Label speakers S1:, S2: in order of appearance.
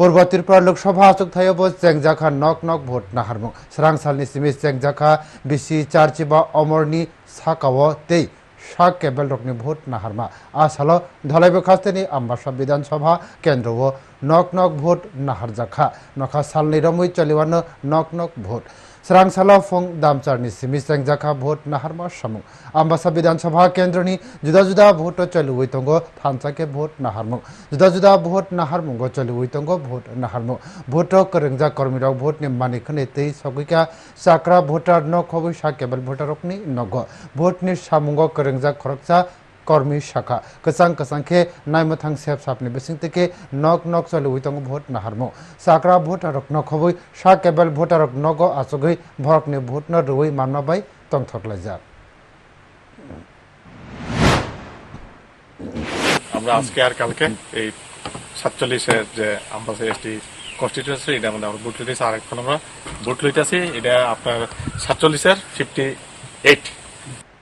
S1: পূর্ব পর লোকসভা আসুক অবস চেংজাখা নক নক ভোট सराङ सालनि সিমি চেংজাখা बिसि চারচিবা অমরনি সাকাও তেই শাক কেবল রকনি ভোট নাহারমা। আসালো ধলাইব খাস্তেনি আম্বাসা বিধানসভা কেন্দ্র ও নক নক ভোট নাহারজাখা নখা সালনি রমুই চলিওয়ানো নক নক ভোট। স্রাংসালা ফং দামচারনি সিমি চেংজাখা ভোট নাহারমা সামুং। আম্বাসা বিধানসভা কেন্দ্রনি জুদা জুদা ভোট চলিউই তঙ্গ থানসাকে ভোট নাহারমুং জুদা জুদা ভোট নাহারমুঙ্গ চলিউই তঙ্গ ভোট নাহারমুং ভোট করংজা কর্মীরাও ভোট নি মানিখনে তেই সগুইকা। চাকরা ভোটার ন খবই সা কেবল ভোটারকনি নগ। ভোট নি সামুঙ্গ করংজা খরকসা কর্মী শাখা কসাং কসাংখে নাইমথাং সেপ সাপনি বিসিং থেকে নক নক চলিউই তঙ্গ ভোট নাহারমু চাকরা ভোটারক ন খবই সা কেবল ভোটারক নগ আচগৈ ভরকনি ভোট ন রুই মানবাই তংথকলাইজাক
S2: আমরা আজকে আর কালকে এই সাতচল্লিশের যে আম্বাসা এসটি কনস্টিটিউন্সি এটা মধ্যে আমরা ভোট লইতেছি আর এখন আমরা ভোট লইতেছি এটা আপনার সাতচল্লিশের ফিফটি এইট